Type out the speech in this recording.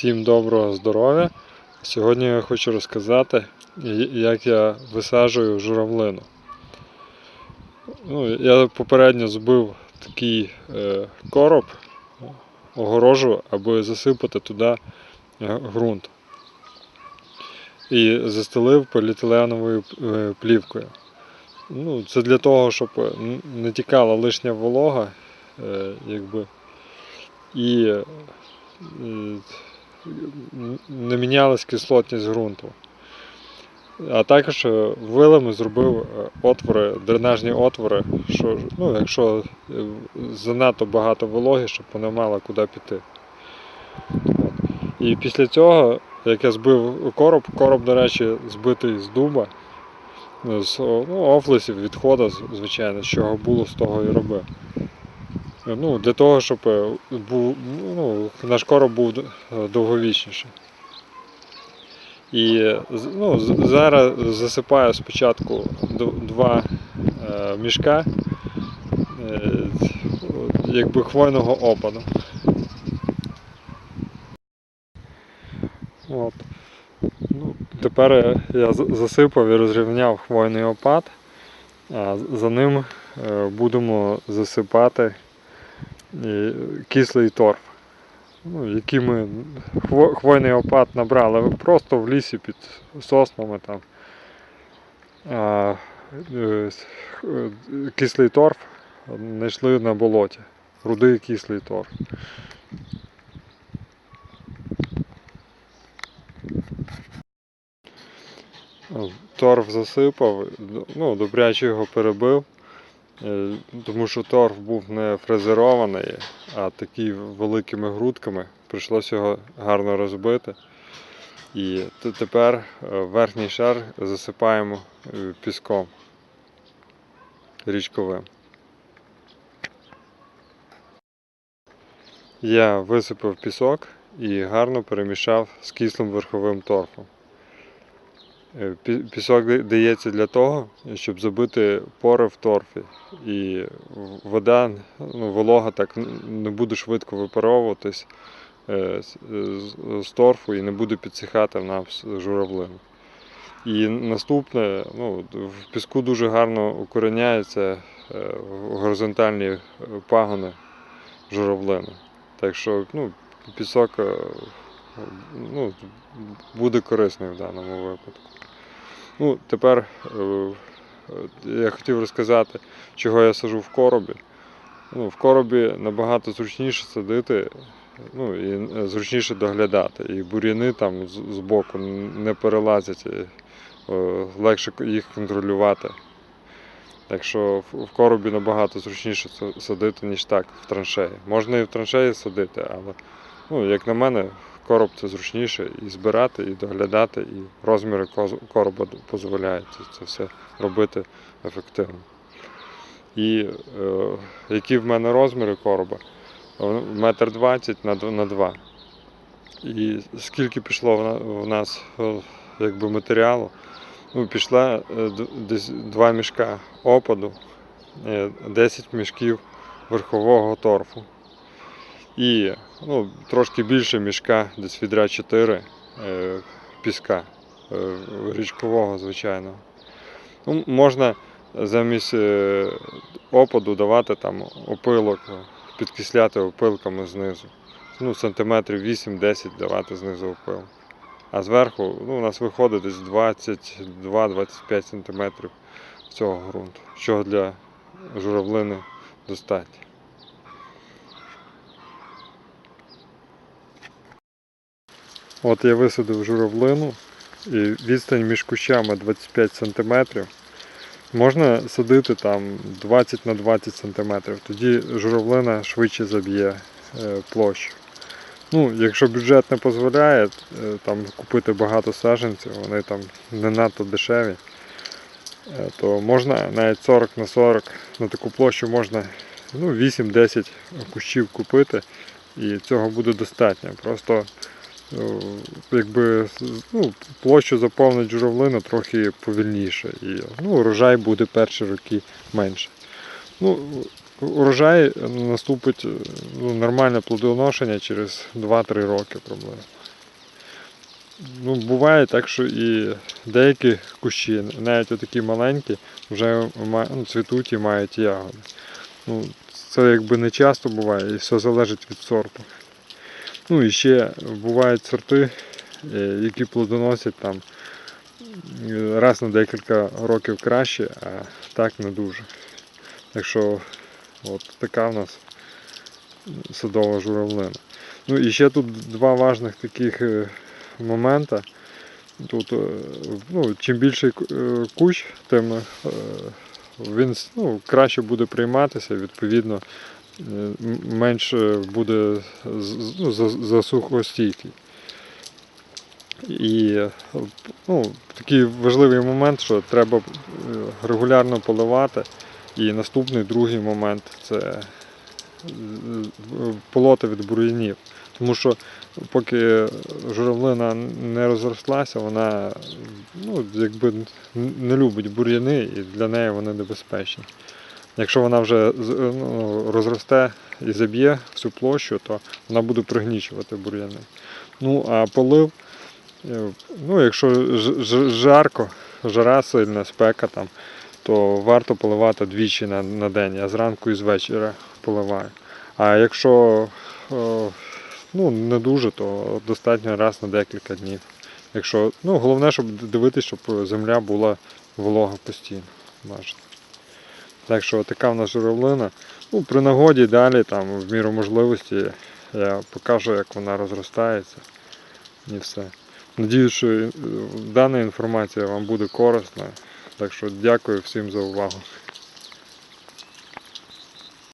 Всім доброго здоров'я. Сьогодні я хочу розказати, як я висаджую журавлину. Ну, я попередньо збив такий е, короб, огорожу, аби засипати туди е, ґрунт. І застелив поліетиленовою е, плівкою. Ну, це для того, щоб не тікала лишня волога, якби, і не мінялась кислотність ґрунту. А також е, вилами зробив е, отвори, дренажні отвори, що ну, якщо е, занадто багато вологи, щоб вона мала куди піти. І після цього, як я збив короб, короб, до речі, збитий з дуба, з ну, офлесів, відходу, звичайно, з чого було, з того і робив. Ну, для того, щоб е, був, ну, наш короб був е, довговічніший. І ну, зараз засипаю спочатку два е, мішка якби хвойного опаду. От. Ну, тепер я засипав і розрівняв хвойний опад, а за ним будемо засипати е, кислий торф. Ну, який ми хвойний опад набрали просто в лісі під соснами там. А, е, е, кислий торф знайшли на болоті. Рудий кислий торф. Торф засипав, ну, добряче його перебив, тому що торф був не фрезерований, а такий великими грудками. Прийшлося його гарно розбити. І тепер е, верхній шар засипаємо е, піском річковим. Я висипав пісок і гарно перемішав з кислим верховим торфом. Е, пі- Пісок дається для того, щоб забити пори в торфі. І вода, ну, волога так не буде швидко випаровуватись е, з- торфу і не буде підсихати в нас журавлину. І наступне, ну, в піску дуже гарно укореняються е, горизонтальні пагони журавлини. Так що ну, пісок ну, буде корисний в даному випадку. Ну, тепер е, я хотів розказати, чого я сажу в коробі. Ну, в коробі набагато зручніше садити, ну і е, зручніше доглядати. І бур'яни там з, боку не перелазять, і, е, легше їх контролювати. Так що в коробі набагато зручніше садити, ніж так, в траншеї. Можна і в траншеї садити, але, ну, як на мене, короб це зручніше і збирати, і доглядати, і розміри короба дозволяють це- все робити ефективно. І е, які в мене розміри короба? Е, Метр двадцять на два. І скільки пішло в нас е, якби, матеріалу? Ну, пішла е, десь два мішка опаду, е, 10 мішків верхового торфу. І ну, трошки більше мішка, десь відра 4 е, піска е, річкового, звичайного. Ну, можна замість е, опаду давати там опилок, підкисляти опилками знизу. Ну, сантиметрів 8-10 давати знизу опил. А зверху ну, у нас виходить десь 22-25 сантиметрів цього ґрунту, що для журавлини достатньо. От я висадив журавлину і відстань між кущами 25 см. Можна садити там 20 на 20 см, тоді журавлина швидше заб'є е, площу. Ну, якщо бюджет не дозволяє е, там купити багато саджанців, вони там не надто дешеві, е, то можна навіть 40 на 40 на таку площу можна ну, 8-10 кущів купити, і цього буде достатньо. Просто якби ну, площу заповнить журавлина трохи повільніше. І ну, урожай буде перші роки менше. Ну, урожай наступить е, ну, нормальне плодоношення через 2-3 роки приблизно. Ну, буває так, що і деякі кущі, навіть такі маленькі, вже ну, цвітуть і мають ягоди. Ну, це якби не часто буває, і все залежить від сорту. Ну і ще бувають сорти, е, які плодоносять там е, раз на декілька років краще, а так не дуже. Так що от така в нас садова журавлина. Ну і ще тут два важних таких е, момента. Тут, ну, чим більший кущ, тим він ну, краще буде прийматися, відповідно, менше буде ну, за- засухостійкий. І е, ну, такий важливий момент, що треба е, регулярно поливати. І наступний другий момент це е, полоти від бур'янів. Тому що поки журавлина не розрослася, вона ну, якби не любить бур'яни і для неї вони небезпечні. Якщо вона вже ну, розросте і заб'є всю площу, то вона буде пригнічувати бур'яни. Ну а полив, е, ну, якщо жарко, жара сильна, спека там, то варто поливати двічі на, на день. Я зранку і з вечора поливаю. А якщо е, ну, не дуже, то достатньо раз на декілька днів. Якщо, ну, головне, щоб дивитися, щоб земля була волога постійно. Бажано. Так що така в нас журавлина. Ну, при нагоді далі, там, в міру можливості, я покажу, як вона розростається. І все. Надіюсь, що е, дана інформація вам буде корисна. Так що дякую всім за увагу.